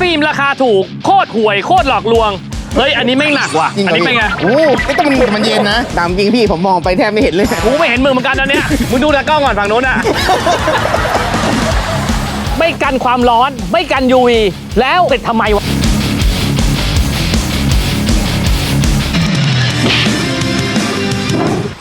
ฟิล์มราคาถูกโคตรห่วยโคตรหลอกลวง เฮ้ย อันนี้ไม่งหนักว่ะจริงเหรอัอนนี้เป็นไง โอ้ไอ้แต่มันมันเย็นนะตามจริงพี่ผมมองไปแทบไม่เห็นเลย กูไม่เห็นมึงเหมือนกันตอนเนี้ยมึงดูตากล้องก่อนฝั่งนู้นอะไม่กันความร้อน ไม่กัน UV แล้วติดทำไมวะ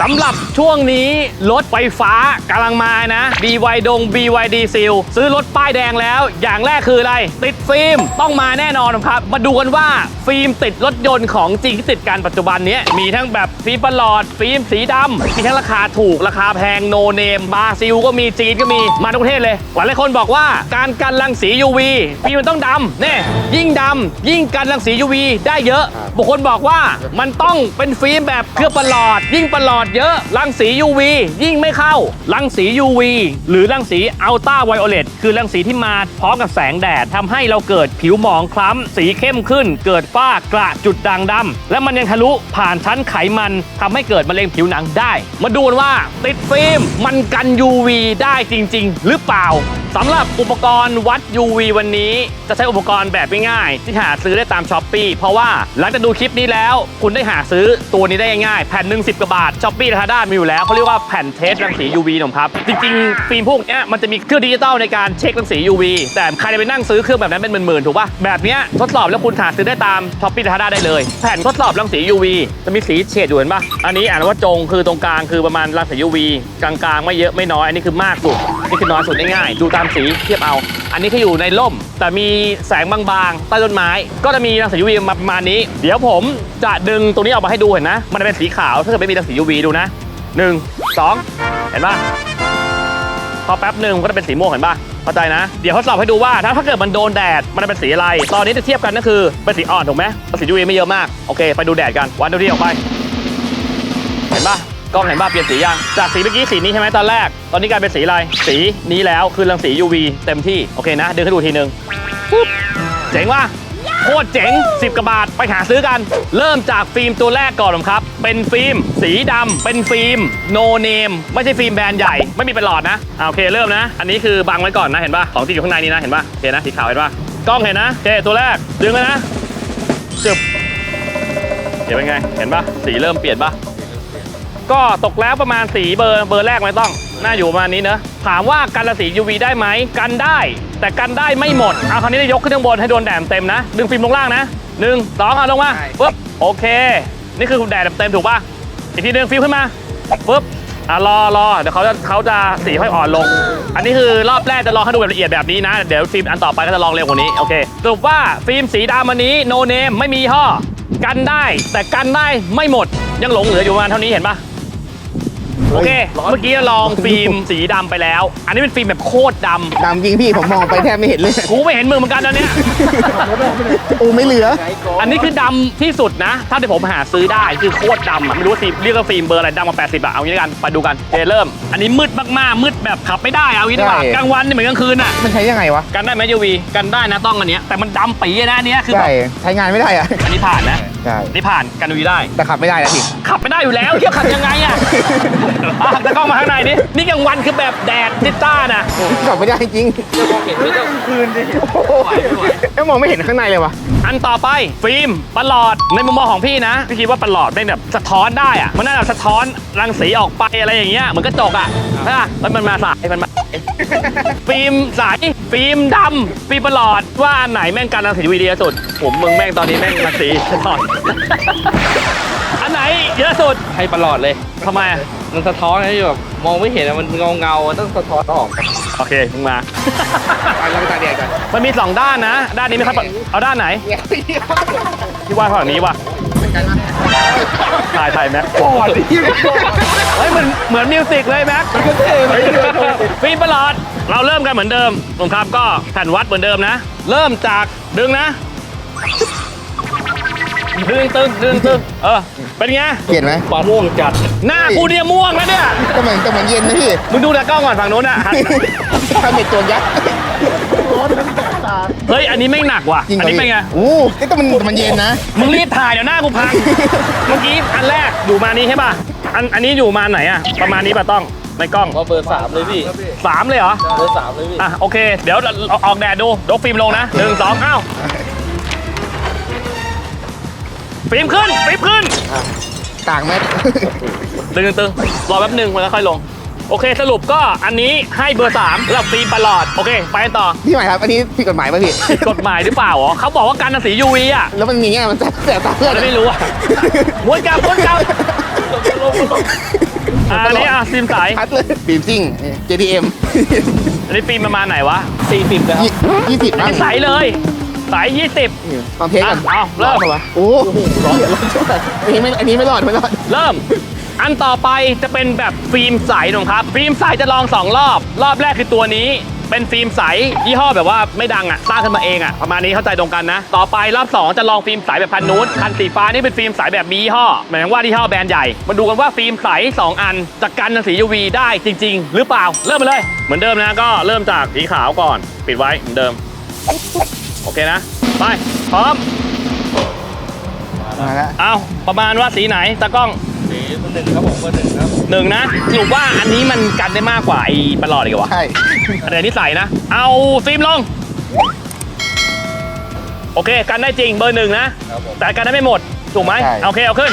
สำหรับช่วงนี้รถไฟฟ้ากำลังมานะ BY ดง BYD Seal ซื้อรถป้ายแดงแล้ว อย่างแรกคืออะไร ติดฟิล์มต้องมาแน่นอนครับ มาดูกันว่าฟิล์มติดรถยนต์ของจริงที่ติดกันปัจจุบันเนี้ยมีทั้งแบบฟิล์มประหลอด ฟิล์มสีดำมีทั้งราคาถูกราคาแพงโนเนมบาซิลก็มีจีนก็มีมาทุกประเทศเลยหลายคนบอกว่าการกันรังสี UV ฟิล์มมันต้องดำเนี่ยยิ่งดำยิ่งกันรังสี UV ได้เยอะบางคนบอกว่ามันต้องเป็นฟิล์มแบบเคลือบประหลอด ยิ่งประหลอดเยอะรังสี UV ยิ่งไม่เข้ารังสี UV หรือรังสีอัลตราไวโอเลตคือรังสีที่มาพร้อมกับแสงแดดทำให้เราเกิดผิวหมองคล้ำสีเข้มขึ้น เกิดฝ้ากระจุดด่างดำและมันยังทะลุผ่านชั้นไขมันทำให้เกิดมะเร็งผิวหนังได้ มาดูว่าติดฟิล์มมันกัน UV ได้จริง ๆ หรือเปล่า สำหรับอุปกรณ์วัด UV วันนี้จะใช้อุปกรณ์แบบง่ายๆที่หาซื้อได้ตามช้อปปีเพราะว่าหลังจากดูคลิปนี้แล้ว คุณได้หาซื้อตัวนี้ได้ง่ายๆแผ่นหนึ่งสิบกว่าบาทช้อปปี้ลาซาด้ามีอยู่แล้วเขาเรียกว่าแผ่นเทสรังสี UV หนุ่มครับ จริงๆ ฟิล์มพวกนี้มันจะมีเครื่องดิจิตอลในการเช็ครังสี UV แต่ใครจะไปนั่งซื้อเครื่องแบบนั้นเป็นหมื่นๆถูกป่ะแบบนี้ทดสอบแล้วคุณหาซื้อได้ตามช้อปปี้ลาซาด้าได้เลย แผ่นทดสอบรังสี UV จะมีสีเฉดอยู่เห็นป่ะอันนี้อ่านว่าจงคือตรงกลางคือประมาณรังสี UV กลางๆ ไม่เยอะไม่น้อยอันนี้คือมากสุดนี่คือน้อยสุดง่ายๆดูตามสีเทียบเอา อันนี้คืออยู่ในร่ม แต่มีแสงบางๆใต้ต้นไม้ ก็จะมีรังสี UV มาประมาณนี้ เดี๋ยวผมจะดึงตรงนี้ออกมาให้ดูเห็นนะ มันจะเป็นสีขาวถ้าเกิดไม่มีรังสี UV ดูนะหนึ่งสองเห็นปะพอแป๊บหนึ่งก็จะเป็นสีม่วงเห็นปะเข้าใจนะ เดี๋ยวทดสอบให้ดูว่าถ้าถ้าเกิดมันโดนแดดมันจะเป็นสีอะไร ตอนนี้จะเทียบกันก็คือเป็นสีอ่อนถูกไหมสี UV ไม่เยอะมากโอเค ไปดูแดดกันวันดูที่ออกไป กล้องเห็นป่ะเปลี่ยนสียัง จากสีเมื่อกี้สีนี้ใช่ไหมตอนแรก ตอนนี้กลายเป็นสีอะไร สีนี้แล้วคือรังสี UV เต็มที่ โอเคนะ ดึงให้ดูทีนึงปุ๊บเจ๋งว่ะโคตรเจ๋ง 10กว่าบาท ไปหาซื้อกัน เริ่มจากฟิล์มตัวแรกก่อนครับ เป็นฟิล์ม สีดำเป็นฟิล์มโนเนม ไม่ใช่ฟิล์มแบรนด์ใหญ่ ไม่มีเป็นหลอดนะโอเค เริ่มนะ อันนี้คือบังไว้ก่อนนะ เห็นป่ะ ของที่อยู่ข้างในนี้นะ เห็นป่ะโอเคนะ สีขาวเห็นป่ะ กล้องเห็นนะโอเคตัวแรก ดึงเลยนะ จึบเดี๋ยวเป็นไง เห็นป่ะ สีเริ่มเปลี่ยนป่ะ ก็ตกแล้วประมาณสีเบอร์เบอร์แรกไม่ต้อง น่าอยู่ประมาณนี้เนอะถามว่ากันรังสี UV ได้ไหมกันได้ แต่กันได้ไม่หมดเอาคราวนี้ได้ยกขึ้นข้างบนให้โดนแดดเต็มนะ ดึงฟิล์มลงล่างนะหนึ่งสองเอาลงมาปุ๊บโอเค นี่คือแดดเต็มถูกป่ะอีกทีหนึงฟิล์มขึ้นมาปุ๊บอะรอรอเดี๋ยวเขาจะเขาจะสีค่อยอ่อนลง อันนี้คือรอบแรกจะลองให้ดูแบบละเอียดแบบนี้นะ เดี๋ยวฟิล์มอันต่อไปก็จะลองเร็วกว่านี้โอเคสรุปว่าฟิล์มสีดำอันนี้โนเนมไม่มียี่ห้อกันได้ แต่กันได้ไม่หมดยังหลงเหลืออยู่ประมาณเท่านี้เห็นปะ โอเค เมื่อกี้ลองฟิล์มสีดำไปแล้ว อันนี้เป็นฟิล์มแบบโคตรดตามจริงพี่ผมมองไปแทบไม่เห็นเลยำกูไม่เห็นมึงเหมือนกันตอนเนี้ยโอ้ไม่เหลือ อันนี้คือดำที่สุดนะ ถ้าที่ผมหาซื้อได้คือโคตรดำอะไม่รู้ว่าฟิล์มเรียกว่าฟิล์มเบอร์อะไรดำมา80อะเอางี้แล้วกันไปดูกันโอเคเริ่ม อันนี้มืดมากๆมืดแบบขับไม่ได้เอางี้ดีกว่าใช่ กลางวันนี่เหมือนกลางคืนอะมันใช้ยังไงวะ กันได้ไหมยูวีกันได้นะต้องอันเนี้ยแต่มันดำปีอะนะอันเนี้ยคือแบใช่บใช้งานไม่ได้อะอันนี้ผ่านนะ ใช่อันนี่ผ่านกันยูวีได้ แต่ขับไม่ได้นะพี่ ขับไม่ได้อยู่แล้วเที่ยวขับยังไงอะอะตะกล้องมาข้างในนี่นี่กลางวันคือแบบแดดจิตต้านะขับไม่ได้จริงคืนดิแล้วมองไม่เห็นข้างในเลยวะอันต่อไปฟิล์มประหลอดในมุมมองของพี่นะพี่คิดว่าประหลอดเป็นแบบสะท้อนได้อะมันน่าจะสะท้อนรังสีออกไปอะไรอย่างเงี้ยเหมือนกระจกอะใช่ปะแล้วมันมาสายมันมา ฟิล์มใสฟิล์มดำฟิล์มประหลอดว่าอันไหนแม่งกันรังสีวีดีเยอะสุด ผมมึงแม่งตอนนี้แม่งรังสีสะท้อนอันไหนเยอะสุดให้ประหลอดเลยทำไมอะมันสะท้อนให้แบบมองไม่เห็นอะมันเงาเงาๆต้องสะท้อนออกโอเคมึงมา ไปลองตาแดดก่อน มันมีสองด้านนะ ด้านนี้ไม่ค่อยเอาด้านไหนที่ว่าฝั่งนี้วะถ่ายถ่ายแม็กปอดที่เฮ้ยเหมือนเหมือนมิวสิกเลยแม็กมันก็เท่เลยฟิล์มประหลอด เราเริ่มกันเหมือนเดิมผมครับก็แผ่นวัดเหมือนเดิมนะ เริ่มจากดึงนะ ดึงตึงดึงตึงเออ เป็นไงเปลี่ยนไหมปลาม่วงจัด หน้ากูเนี่ยม่วงแล้วเนี่ย ก็เหมือนก็เหมือนเย็นนะพี่ มึงดูแต่กล้องก่อนฝั่งโน้นอะทำเป็นตัวยักษ์เฮ้ย อันนี้ไม่งหนักว่ะ จริงเหรอัอนนี้เป็นไง โอ้ไอ้แต่มันมันเย็นนะ มึงรีบถ่ายเดี๋ยวหน้ากูพัง เมื่อกี้อันแรกอยู่มานี้ใช่ป่ะ อันอันนี้อยู่มาไหนอะประมาณนี้ป่ะต้อง ในกล้องว่าเบอร์สามเลยพี่สามเลยเหรอ เบอร์สามเลยพี่ อะโอเค เดี๋ยวเราออกแดดดูยกฟิล์มลงนะหนึ่งสองเอ้า ฟิล์มขึ้นฟิล์มขึ้นต่างไหมตึงตึงรอแป๊บหนึ่งมันก็ค่อยลง โอเคสรุปก็อันนี้ให้เบอร์3สำหรับฟิล์มประหลอด โอเค ไปกันต่อพี่ใหม่ครับ อันนี้ผิดกฎหมายป่ะพี่ ผิดกฎหมายหรือเปล่าอ๋อเขาบอกว่าการรังสี UV อะแล้วมันมีเงี้ยมันแสบแสบตาเพื่อนไม่รู้อะม้วนกลับม้วนกลับอ่าอันนี้อะฟิล์มใสชัดเลยบีมซิ่ง JDM อันนี้ฟิล์มประมาณไหนวะสี่สิบนะครับยี่สิบอันมั้งนี้ใสเลย ใสยี่สิบตอนเทสกันอะเอาเริ่ม ดปะวะโอ้โหร้อนร้อนจังอันนี้ไม่อันนี้ไม่รอดไม่รอดเริ่ม อันต่อไปจะเป็นแบบฟิล์มใสหนุ่มครับ ฟิล์มใสจะลองสองรอบ รอบแรกคือตัวนี้ เป็นฟิล์มใสยี่ห้อแบบว่าไม่ดังอะสร้างขึ้นมาเองอะประมาณนี้เข้าใจตรงกันนะ ต่อไปรอบสองจะลองฟิล์มใสแบบพันนู้นคันสีฟ้านี่เป็นฟิล์มใสแบบมียี่ห้อหมายถึงว่ายี่ห้อแบรนด์ใหญ่ มาดูกันว่าฟิล์มใสสองอันจะกันรังสี UV ได้จริง ๆ หรือเปล่า เริ่มมาเลย เหมือนเดิมนะก็เริ่มจากสีขาวก่อน ปิดไว้เหมือนเดิม โอเคนะ ไป พร้อม มาแล้วเอาประมาณว่าสีไหนตากล้องสีเบอร์หนึ่งครับผมเบอร์หนึ่งครับหนึ่งนะสรุปว่าอันนี้มันกันได้มากกว่าไอ้ประหลอดอีกเหรอวะใช่อันนี้ใส่นะ เอาฟิล์มลง โอเค กันได้จริงเบอร์หนึ่งนะครับผมแต่กันได้ไม่หมด ถูกไหมใช่โอเค เอาขึ้น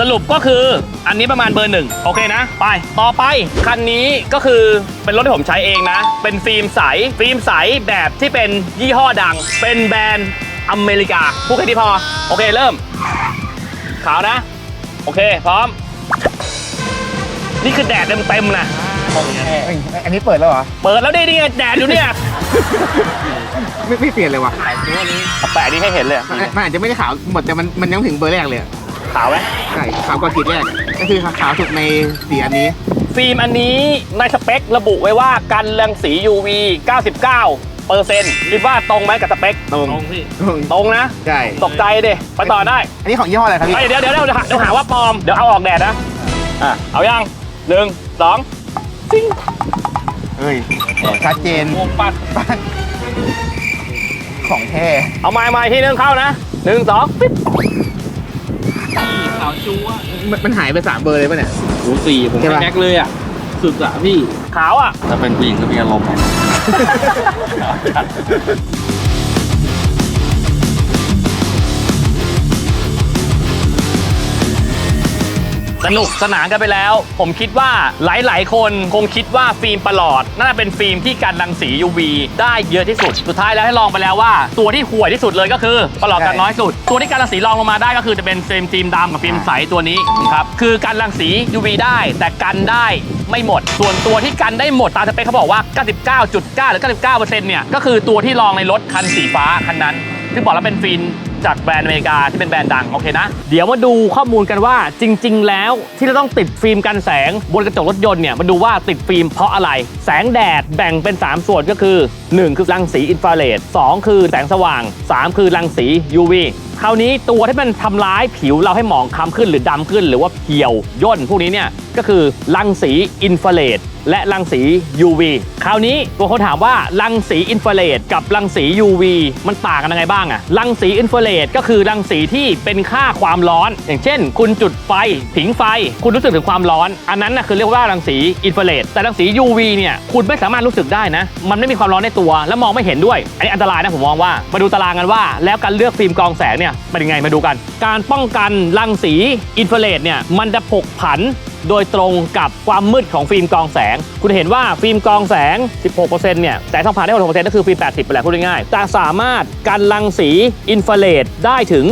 สรุปก็คืออันนี้ประมาณเบอร์หนึ่งโอเคนะ ไป ต่อไป คันนี้ก็คือเป็นรถที่ผมใช้เองนะ เป็นฟิล์มใส ฟิล์มใสแบบที่เป็นยี่ห้อดัง เป็นแบรนด์อเมริกาพูดแค่นี้พอ โอเคเริ่ม ขาวนะ โอเค พร้อม นี่คือแดดเต็มๆนะของแท้เอ้ยอันนี้เปิดแล้วเหรอ เปิดแล้วดินี่ไงแดดอยู่เนี่ยไม่ไม่เปลี่ยนเลยว่ะตัวนี้เอาแปะนี่ให้เห็นเลยอะมันมันอาจจะไม่ได้ขาวหมดแต่มันมันยังถึงเบอร์แรกเลยอะ ขาวไหมใช่ขาวกว่าขีดแรก ก็คือขาวสุดในสีอันนี้ฟิล์มอันนี้ในสเปคระบุไว้ว่ากันรังสี UV 99เปอร์เซ็นต์คิดว่าตรงไหมกับสเปค ตรงตรงพี่ ตรงนะ ใช่ตกใจดิไปต่อได้อันนี้ของยี่ห้ออะไรครับพี่เอ้ยเดี๋ยวเดี๋ยวเดี๋ยวหาเดี๋ยวหาว่าปลอม เดี๋ยวเอาออกแดดนะ อะ เอายังหนึ่งสองซิงเฮ้ยชัดเจนวงปัดบ้านของแท้เอาไม้ไม้ที่นึงเข้านะหนึ่งสองปิ๊บขาว จูอะมันมันหายไปสามเบอร์เลยป่ะเนี่ยโอ้สี่ผมใช่ปะแม็กเลยอะ สุดอะพี่ ขาวอะ ถ้าเป็นผู้หญิงก็มีอารมณ์ สนุกสนานกันไปแล้ว ผมคิดว่าหลาย ๆ คนคงคิดว่าฟิล์มประหลอด น่าจะเป็นฟิล์มที่กันรังสี UV ได้เยอะที่สุด สุดท้ายแล้วให้ลองไปแล้วว่า ตัวที่ห่วยที่สุดเลยก็คือประหลอดกันน้อยสุด ตัวที่กันรังสีรองลงมาได้ก็คือจะเป็นฟิล์มฟิล์มดำกับฟิล์มใสตัวนี้นะครับคือกันรังสี UV ได้แต่กันได้ไม่หมด ส่วนตัวที่กันได้หมดตามสเปคเขาบอกว่า 99.9 หรือ 99%เนี่ยก็คือตัวที่รองในรถคันสีฟ้าคันนั้นที่บอกแล้วเป็นฟิล์ม จากแบรนด์อเมริกาที่เป็นแบรนด์ดังโอเคนะ เดี๋ยวมาดูข้อมูลกันว่าจริง ๆ แล้วที่เราต้องติดฟิล์มกันแสงบนกระจกรถยนต์เนี่ยมาดูว่าติดฟิล์มเพราะอะไร แสงแดดแบ่งเป็น 3 ส่วนก็คือ 1 คือรังสีอินฟราเรด2คือแสงสว่าง 3 คือรังสี UV คราวนี้ตัวที่มันทำร้ายผิวเราให้หมองคล้ำขึ้นหรือดำขึ้น หรือว่าเหี่ยวย่นพวกนี้เนี่ยก็คือรังสีอินฟราเรด และรังสี UV คราวนี้ตัวเขาถามว่ารังสีอินฟราเรดกับรังสี UV มันต่างกันยังไงบ้างอะรังสีอินฟราเรดก็คือรังสีที่เป็นค่าความร้อน อย่างเช่น คุณจุดไฟผิงไฟ คุณรู้สึกถึงความร้อน อันนั้นนะคือเรียกว่ารังสีอินฟราเรดแต่รังสี UV เนี่ยคุณไม่สามารถรู้สึกได้นะ มันไม่มีความร้อนในตัว และมองไม่เห็นด้วย อันนี้อันตรายนะผมมองว่า มาดูตารางกันว่า แล้วการเลือกฟิล์มกรองแสงเนี่ยเป็นยังไงมาดูกัน การป้องกันรังสีอินฟราเรดเนี่ยมันจะผกผัน โดยตรงกับความมืดของฟิล์มกองแสง คุณเห็นว่าฟิล์มกองแสง 16%เนี่ยแสงทองผ่านได้6%ก็คือฟิล์ม 80ไปแหละพูดง่ายๆแต่สามารถกันรังสีอินฟราเรดได้ถึง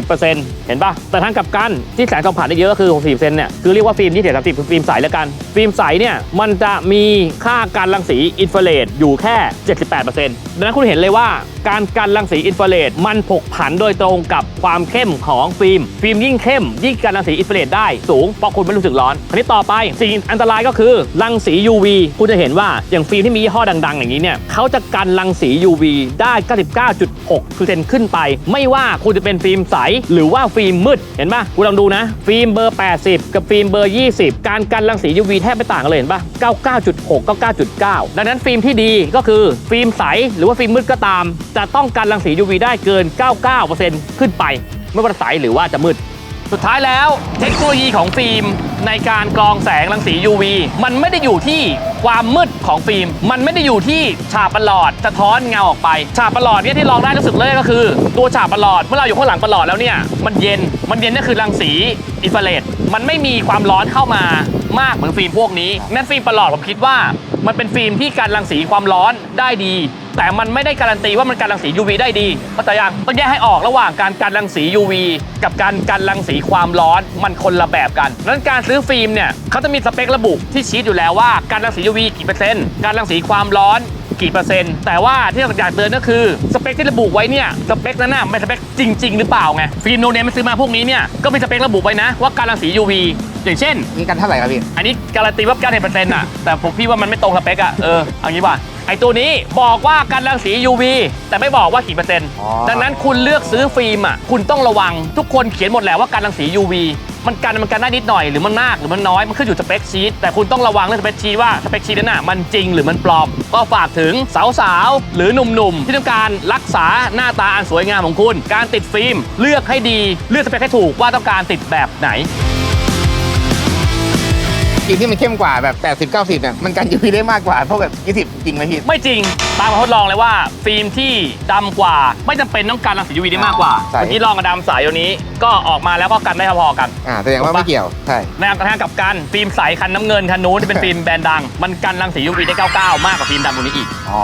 90%เห็นปะแต่ทางกับกันที่แสงทองผ่านได้เยอะก็คือ60%เนี่ยคือเรียกว่าฟิล์มที่เสีย30คือฟิล์มใสแล้วกัน ฟิล์มใสเนี่ยมันจะมีค่าการรังสีอินฟราเรดอยู่แค่ 78%ดังนั้นคุณเห็นเลยว่าการกันรังสีอินฟราเรดมันผกผันโดยตรงกับความเข้มของฟิล์ม ฟิล์มยิ่งเข้มยิ่งกันรังสีอินฟราเรดได้สูงเพราะคุณไม่รู้สึกร้อนคราวนี้ต่อไปสิ่งอันตรายก็คือรังสี UV คุณจะเห็นว่าอย่างฟิล์มที่มียี่ห้อดัง ๆ อย่างนี้เนี่ยเขาจะกันรังสี UV ได้ 99.6%ขึ้นไป ไม่ว่าคุณจะเป็นฟิล์มใส หรือว่าฟิล์มมืดเห็นปะคุณลองดูนะ ฟิล์มเบอร์ 80 กับฟิล์มเบอร์ 20 การกันรังสี UV แทบไม่ต่างกันเลยเห็นปะ99.6 99.9 ดังนั้นฟิล์มที่ดีก็คือฟิล์มใสหรือว่าฟิล์มมืดก็ตาม จะต้องกันรังสี UV ได้เกิน 99%ขึ้นไปไม่ว่าใสหรือว่าจะมืด สุดท้ายแล้วเทคโนโลยีของฟิล์มในการกรองแสงรังสี UV มันไม่ได้อยู่ที่ความมืดของฟิล์ม มันไม่ได้อยู่ที่ฉากประหลอดสะท้อนเงาออกไป ฉากประหลอดเนี่ยที่ลองได้รู้สึกเลยก็คือ ตัวฉากประหลอดเมื่อเราอยู่ข้างหลังประหลอดแล้วเนี่ยมันเย็นมันเย็นนั่นคือรังสีอินฟราเรดมันไม่มีความร้อนเข้ามามากเหมือนฟิล์มพวกนี้นั่นฟิล์มประหลอดผมคิดว่า มันเป็นฟิล์มที่การรังสีความร้อนได้ดี แต่มันไม่ได้การันตีว่ามันการรังสี UV ได้ดีเข้าใจยังต้องแยกให้ออกระหว่างการการรังสี UV กับการการรังสีความร้อนมันคนละแบบกันนั้นการซื้อฟิล์มเนี่ยเขาจะมีสเปคระบุที่ชี้อยู่แล้วว่าการรังสี UV กี่เปอร์เซ็นต์การรังสีความร้อน กี่เปอร์เซ็นต์แต่ว่าที่เราอยากเตือนก็คือสเปคที่ระบุไว้เนี่ยสเปคนั้นน่ะไม่สเปคจริง ๆ หรือเปล่าไงฟิล์มโนเนมซื้อมาพวกนี้เนี่ยก็มีสเปคระบุไว้นะว่าการรังสี UV อย่างเช่นมีกันเท่าไหร่ครับพี่ อันนี้การันตีว่า9เปอร์เซ็นต์อะ แต่ผมพี่ว่ามันไม่ตรงสเปคอะ เออ เอางี้ป่ะ ไอตัวนี้บอกว่ากันรังสี UV แต่ไม่บอกว่ากี่เปอร์เซ็นต์ อ๋อ ดังนั้นคุณเลือกซื้อฟิล์มอะ คุณต้องระวัง ทุกคนเขียนหมดแหละว่าการรังสี UV มันกันมันกันได้นิดหน่อยหรือมันมากหรือมันน้อยมันขึ้นอยู่สเปคชีตแต่คุณต้องระวังเรื่องสเปคชีตว่าสเปคชีตนั้นน่ะมันจริงหรือมันปลอม ก็ฝากถึงสาวๆหรือหนุ่มๆที่ต้องการรักษาหน้าตาอันสวยงามของคุณ การติดฟิล์มเลือกให้ดีเลือกสเปคให้ถูกว่าต้องการติดแบบไหนฟิล์มที่มันเข้มกว่าแบบ 80 90เนี่ยมันกัน UV ได้มากกว่าพวกแบบ 20 จริงไหมพี่ ไม่จริง ตามมาทดลองเลยว่าฟิล์มที่ดำกว่า ไม่จำเป็นต้องการรังสี UV ได้มากกว่าใช่ เมื่อกี้ลองกับดำสายตัวนี้ก็ออกมาแล้วก็กันได้พอๆกัน อ่าแสดงว่าไม่เกี่ยว ใช่ ในทางกลับกันฟิล์มใสคันน้ำเงินคันนู้นที่เป็นฟิล์มแบรนด์ดัง มันกันรังสี UV ได้ 99 มากกว่าฟิล์มดำตัวนี้อีก อ๋อ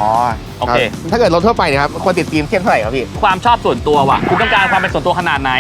โอเค รับถ้าเกิดรถทั่วไปเนี่ยครับควรติดฟิล์มเข้มเท่าไหร่ครับพี่ ความชอบส่วนตัวว่ะ คุณต้องการความเป็นส่วนตัวขนาดไหน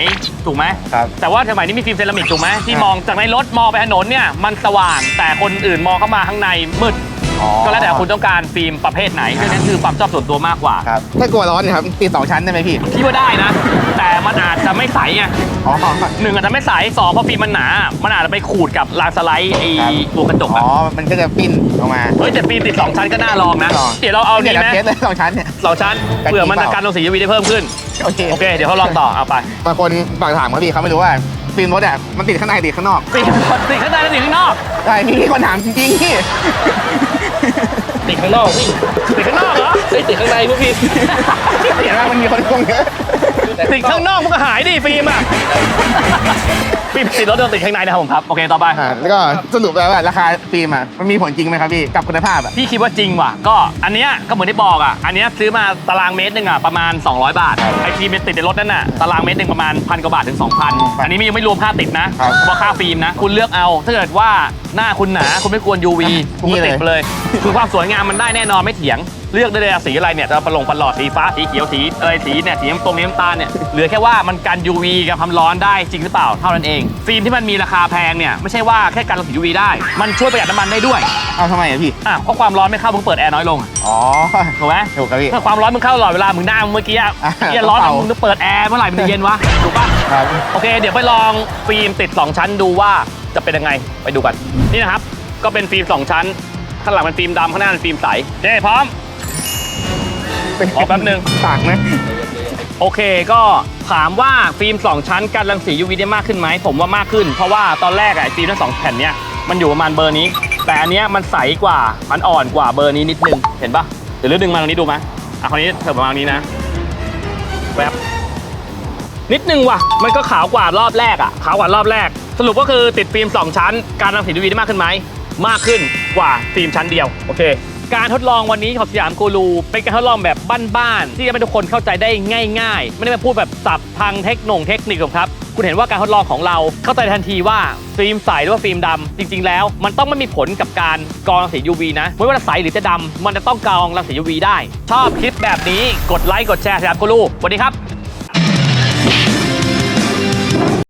ถูกไหม ครับ แต่ว่าสมัยนี้มีฟิล์มเซรามิกถูกไหมที่อะมองจากในรถมองไปถนนเนี่ยมันสว่าง แต่คนอื่นมองเข้ามาข้างในมืด อ๋อ ก็แล้วแต่คุณต้องการฟิล์มประเภทไหนเรื่องนั้นคือความชอบส่วนตัวมากกว่า ครับถ้ากลัวร้อนเนี่ยครับติดสองชั้นได้ไหมพี่พี่ว่าได้นะ แต่มันอาจจะไม่ใสไงอ๋อ หนึ่งอาจจะไม่ใสสองเพราะฟิล์มมันหนา มันอาจจะไปขูดกับลายสไลด์ไอ้ครับ ตัวกระจกอ๋อะอมันก็จะปิ้นออกมา เฮ้ยแต่ฟิล์มติดสองชั้นก็น่าลองนะ ลอง เดี๋ยวเราเอาเดี๋นี้ยวไหมเทสเลยสองชั้นเนี่ย สองชั้นกันเผื่อมันจริจะงเปล่าการลงสี UV ได้เพิ่มขึ้นโอเคโอเค เดี๋ยวเขาลองต่อเอาไป บางคนฝากถามครับพี่เขาไม่รู้ว่า ฟิล์มรถอะมันติดข้างในติดข้างนอกฟิล์มติดข้างในและติดข้างนอกใช่มีคนถามจริงๆพี่ติดข้างนอกพี่ติดข้างนอกเหรอเฮ้ยติดข้างในพวกพี่เห็นไหมมันมีคนงงเยอะติดข้างนอกมันก็หายดิฟิล์มอะ ฟิล์มติดรถโดนติดข้างในนะครับผมครับ โอเค ต่อไป อ่าแล้วก็สรุปแล้วว่าราคาฟิล์มอะมันมีผลจริงไหมครับพี่กับคุณภาพอะ พี่คิดว่าจริงว่ะ ก็อันเนี้ยก็เหมือนที่บอกอะ อันเนี้ยซื้อมาตารางเมตรหนึ่งอะประมาณ 200 บาทครับไอทีมติดในรถนั่นน่ะ ตารางเมตรหนึ่งประมาณพันกว่าบาทถึง 2,000 อันนี้ยังไม่รวมค่าติดนะ ครับเฉพาะค่าฟิล์มนะ คุณเลือกเอา ถ้าเกิดว่าหน้าคุณหนา คุณไม่ควร UV คุณก็ติดไปเลย คือความสวยงามมันได้แน่นอนไม่เถียง เลือกได้เลยอะสีอะไรเนี่ยจะประหลงประหลอดสีฟ้าสีเขียวสีอะไรสีเนี่ยสีน้ำตรงน้ำตาลเนี่ยเหลือแค่ว่ามันกัน UV กับความร้อนได้จริงหรือเปล่าเท่านั้นเอง ฟิล์มที่มันมีราคาแพงเนี่ยไม่ใช่ว่าแค่กันรังสี UV ได้ มันช่วยประหยัดน้ำมันได้ด้วยเอาทำไมอะพี่ อะเพราะความร้อนไม่เข้ามึงเปิดแอร์น้อยลงอ๋อถูกไหมถูกครับพี่ถ้าความร้อนมึงเข้าตลอดเวลามึงหน้ามึงเมื่อกี้อะอะเหียร้อนเป่ามึงต้องเปิดแอร์เมื่อไหร่มันจะเย็นวะถูกปะครับโอเค เดี๋ยวไปลองฟิล์มติด 2 ชั้นดูว่าจะเป็นยังไงไปดูกันนี่นะครับก็เป็นฟิล์ม2ชั้นข้างหลังเป็นฟิล์มดำข้างหน้าเป็นฟิล์มใสเด้พร้อม เป็นออกแป๊บนึง ต่างไหมโอเคก็ถามว่าฟิล์ม 2 ชั้นกันรังสี UV ได้มากขึ้นไหม ผมว่ามากขึ้น เพราะว่าตอนแรกอะไอ้ฟิล์มทั้งสองแผ่นเนี้ยมันอยู่ประมาณเบอร์นี้ แต่อันเนี้ยมันใสกว่ามันอ่อนกว่าเบอร์นี้นิดนึง เห็นปะเดี๋ยวเลือกดึงมาตรงนี้ดูไหมอะคราวนี้เถิบประมาณนี้นะแวบนิดนึงว่ะ มันก็ขาวกว่ารอบแรกอะขาวกว่ารอบแรก สรุปก็คือติดฟิล์ม 2 ชั้น การรังสี UV ได้มากขึ้นไหมมากขึ้นกว่าฟิล์มชั้นเดียวโอเค การทดลองวันนี้ของสยามกูรูเป็นการทดลองแบบบ้านๆที่จะให้ทุกคนเข้าใจได้ง่าย ๆ ไม่ได้มาพูดแบบสับทางเทคโนงเทคนิคหรอกครับ คุณเห็นว่าการทดลองของเราเข้าใจทันทีว่าฟิล์มใสหรือว่าฟิล์มดำจริง ๆ แล้ว มันต้องไม่มีผลกับการกรองรังสี UV นะไม่ว่าจะใสหรือจะดำมันจะต้องกรองรังสี UV ได้ ชอบคลิปแบบนี้กดไลค์กดแชร์สยามกูรูสวัสดีครับ